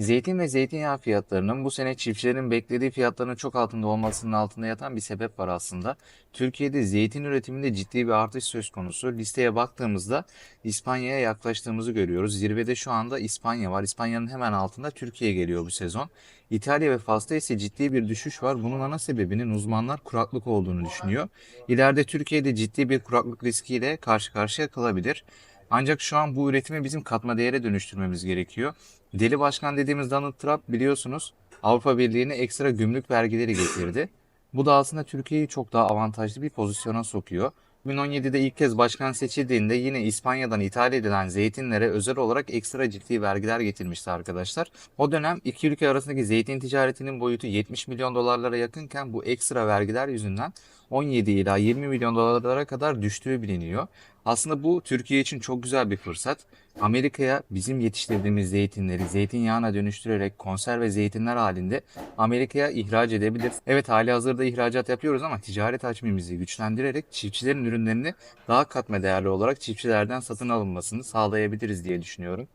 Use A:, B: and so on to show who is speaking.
A: Zeytin ve zeytinyağı fiyatlarının bu sene çiftçilerin beklediği fiyatların çok altında olmasının altında yatan bir sebep var aslında. Türkiye'de zeytin üretiminde ciddi bir artış söz konusu. Listeye baktığımızda İspanya'ya yaklaştığımızı görüyoruz. Zirvede şu anda İspanya var. İspanya'nın hemen altında Türkiye geliyor bu sezon. İtalya ve Fas'ta ise ciddi bir düşüş var. Bunun ana sebebinin uzmanlar kuraklık olduğunu düşünüyor. İleride Türkiye'de ciddi bir kuraklık riskiyle karşı karşıya kalabilir. Ancak şu an bu üretimi bizim katma değere dönüştürmemiz gerekiyor. Deli Başkan dediğimiz Donald Trump biliyorsunuz Avrupa Birliği'ne ekstra gümrük vergileri getirdi. Bu da aslında Türkiye'yi çok daha avantajlı bir pozisyona sokuyor. 2017'de ilk kez başkan seçildiğinde yine İspanya'dan ithal edilen zeytinlere özel olarak ekstra ciddi vergiler getirmişti arkadaşlar. O dönem iki ülke arasındaki zeytin ticaretinin boyutu 70 milyon dolarlara yakınken bu ekstra vergiler yüzünden 17 ila 20 milyon dolarlara kadar düştüğü biliniyor. Aslında bu Türkiye için çok güzel bir fırsat. Amerika'ya bizim yetiştirdiğimiz zeytinleri zeytinyağına dönüştürerek konserve zeytinler halinde Amerika'ya ihraç edebilir. Evet hali hazırda ihracat yapıyoruz ama ticaret hacmimizi güçlendirerek çiftçilerin ürünlerini daha katma değerli olarak çiftçilerden satın alınmasını sağlayabiliriz diye düşünüyorum.